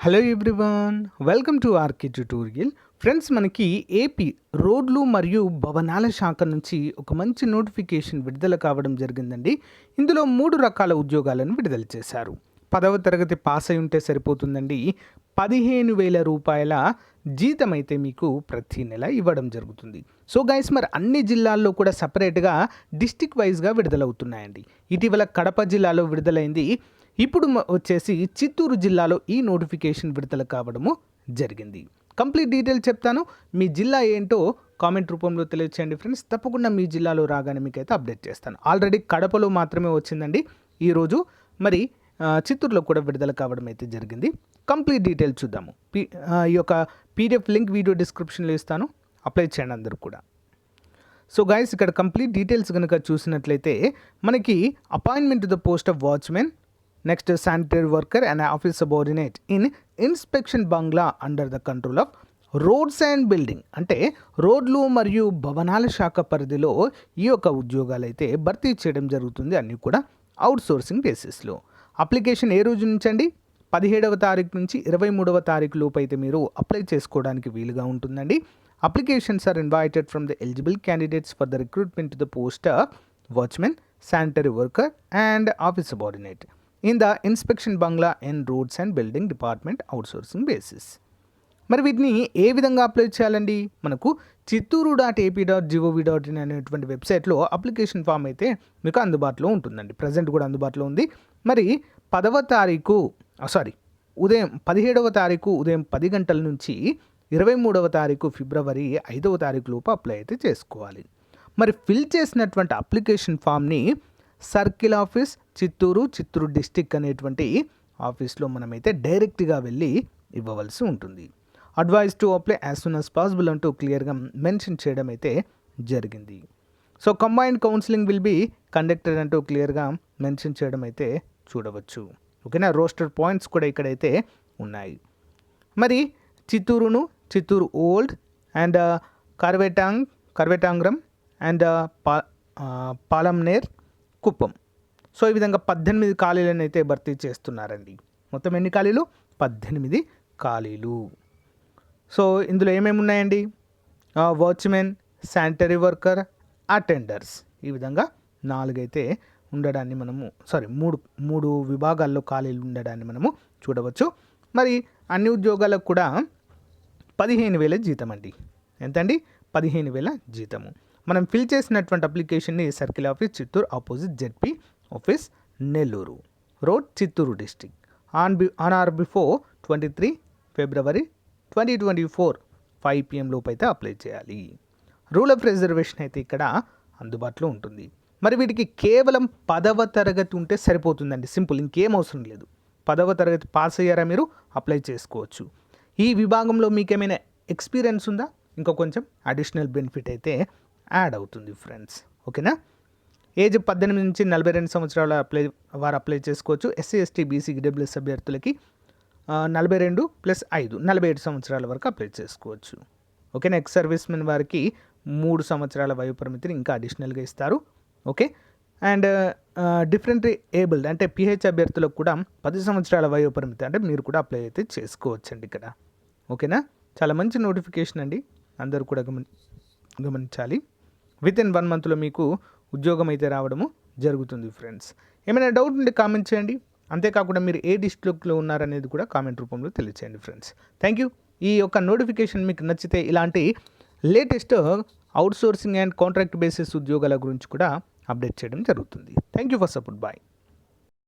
Hello everyone welcome to RK tutorial. Friends మనకి AP రోడ్లు మరియు భవనాల శాఖ నుంచి ఒక మంచి నోటిఫికేషన్ విడుదల కావడం జరిగిందండి. ఇందులో మూడు రకాల ఉద్యోగాలను విడుదల చేశారు. పదవ తరగతి పాస్ అయి ఉంటే సరిపోతుందండి. పదిహేను వేల రూపాయల జీతం అయితే మీకు ప్రతి నెల ఇవ్వడం జరుగుతుంది. సో గైస్ మరి అన్ని జిల్లాల్లో కూడా సపరేట్గా డిస్టిక్ వైజ్గా విడుదలవుతున్నాయండి. ఇటీవల కడప జిల్లాలో విడుదలైంది ఇప్పుడు వచ్చేసి చిత్తూరు జిల్లాలో ఈ నోటిఫికేషన్ విడుదల కావడము జరిగింది. కంప్లీట్ డీటెయిల్ చెప్తాను. మీ జిల్లా ఏంటో కామెంట్ రూపంలో తెలియచేయండి ఫ్రెండ్స్. తప్పకుండా మీ జిల్లాలో రాగానే మీకైతే అప్డేట్ చేస్తాను. ఆల్రెడీ కడపలో మాత్రమే వచ్చిందండి ఈరోజు మరి చిత్తూరులో కూడా విడుదల కావడం అయితే జరిగింది. కంప్లీట్ డీటెయిల్ చూద్దాము. ఈ యొక్క పీడిఎఫ్ లింక్ వీడియో డిస్క్రిప్షన్లో ఇస్తాను. అప్లై చేయండి అందరూ కూడా. సో గైస్ ఇక్కడ కంప్లీట్ డీటెయిల్స్ కనుక చూసినట్లయితే మనకి appointment to the post of watchman next sanitary worker and office subordinate in inspection bungalow under the control of roads and building అంటే రోడ్లు మరియు భవనాల శాఖ పరిధిలో ఈ యొక్క ఉద్యోగాలు అయితే భర్తీ చేయడం జరుగుతుంది అన్నీ కూడా అవుట్ సోర్సింగ్ బేసిస్లో అప్లికేషన్ ఏ రోజు నుంచి అండి? పదిహేడవ తారీఖు నుంచి ఇరవై మూడవ తారీఖు లోపు అయితే మీరు అప్లై చేసుకోవడానికి వీలుగా ఉంటుందండి. Applications are invited from the eligible candidates for the recruitment to the post watchman sanitary worker and office subordinate in the inspection bungalow in roads and building department outsourcing basis మరి వీటిని ఏ విధంగా apply చేయాలండి? మనకు Chittoor dot AP dot G O V dot in అనేటువంటి వెబ్సైట్లో application form అయితే మీకు అందుబాటులో ఉంటుందండి. ప్రజెంట్ కూడా అందుబాటులో ఉంది. మరి పదవ తారీఖు సారీ ఉదయం పదిహేడవ తారీఖు ఉదయం పది గంటల నుంచి ఇరవై మూడవ తారీఖు ఫిబ్రవరి ఐదవ తారీఖు లోపు అప్లై అయితే చేసుకోవాలి. మరి ఫిల్ చేసినటువంటి అప్లికేషన్ ఫామ్ని circle office Chittoor Chittoor district అనేటువంటి ఆఫీస్లో మనమైతే డైరెక్ట్గా వెళ్ళి ఇవ్వవలసి ఉంటుంది. Advice to apply as soon as possible అంటూ క్లియర్గా మెన్షన్ చేయడం అయితే జరిగింది. So combined counselling will be conducted అంటూ క్లియర్గా మెన్షన్ చేయడం అయితే చూడవచ్చు. ఓకేనా? రోస్టర్ పాయింట్స్ కూడా ఇక్కడైతే ఉన్నాయి. మరి చిత్తూరును చిత్తూరు ఓల్డ్ అండ్ uh, కర్వేటాంగ్ కర్వేటాంగ్రం అండ్ uh, పా uh, పాలంనేర్ కుప్పం. సో ఈ విధంగా పద్దెనిమిది ఖాళీలను అయితే భర్తీ చేస్తున్నారండి. మొత్తం ఎన్ని ఖాళీలు? పద్దెనిమిది ఖాళీలు. సో ఇందులో ఏమేమి ఉన్నాయండి? వాచ్మెన్ శానిటరీ వర్కర్ అటెండర్స్ ఈ విధంగా నాలుగైతే ఉండడాన్ని మనము సారీ మూడు మూడు విభాగాల్లో ఖాళీలు ఉండడాన్ని మనము చూడవచ్చు. మరి అన్ని ఉద్యోగాలకు కూడా పదిహేను వేల జీతం అండి ఎంతండి? పదిహేను వేల జీతము. మనం ఫిల్ చేసినటువంటి అప్లికేషన్ని circle office Chittoor opposite ZP office Nellore road Chittoor district on be on or before twenty three February twenty twenty four five PM లోపు అయితే అప్లై చేయాలి. రూల్ ఆఫ్ రిజర్వేషన్ అయితే ఇక్కడ అందుబాటులో ఉంటుంది. మరి వీటికి కేవలం పదవ తరగతి ఉంటే సరిపోతుందండి. సింపుల్ ఇంకేం అవసరం లేదు. పదవ తరగతి పాస్ అయ్యారా మీరు? అప్లై చేసుకోవచ్చు. ఈ విభాగంలో మీకు ఏమైనా ఎక్స్పీరియన్స్ ఉందా? ఇంకా కొంచెం అడిషనల్ బెనిఫిట్ అయితే యాడ్ అవుతుంది ఫ్రెండ్స్. ఓకేనా? ఏజ్ పద్దెనిమిది నుంచి నలభై రెండు సంవత్సరాల అప్లై వారు అప్లై చేసుకోవచ్చు. ఎస్సీ ఎస్టీ బీసీ డబ్ల్యూఎస్ అభ్యర్థులకి నలభై రెండు ప్లస్ ఐదు నలభై ఏడు సంవత్సరాల వరకు అప్లై చేసుకోవచ్చు. ఓకేనా? ఎక్స్ సర్వీస్ మెన్ వారికి మూడు సంవత్సరాల వయో పరిమితిని ఇంకా అడిషనల్గా ఇస్తారు. ఓకే? అండ్ డిఫరెంట్ ఏబుల్డ్ అంటే పిహెచ్ అభ్యర్థులకు కూడా పది సంవత్సరాల వయో పరిమితి అంటే మీరు కూడా అప్లై అయితే చేసుకోవచ్చండి ఇక్కడ. ఓకేనా? చాలా మంచి నోటిఫికేషన్ అండి. అందరూ కూడా గమని గమనించాలి. విత్ ఇన్ వన్ మంత్లో మీకు ఉద్యోగం అయితే రావడము జరుగుతుంది ఫ్రెండ్స్ ఏమైనా డౌట్ ఉంటే కామెంట్ చేయండి. అంతేకాకుండా మీరు ఏ డిస్ట్రిక్ట్లో ఉన్నారనేది కూడా కామెంట్ రూపంలో తెలియచేయండి ఫ్రెండ్స్ థ్యాంక్ యూ ఈ యొక్క నోటిఫికేషన్ మీకు నచ్చితే ఇలాంటి latest outsourcing and contract basis ఉద్యోగాల గురించి కూడా అప్డేట్ చేయడం జరుగుతుంది. Thank you for support bye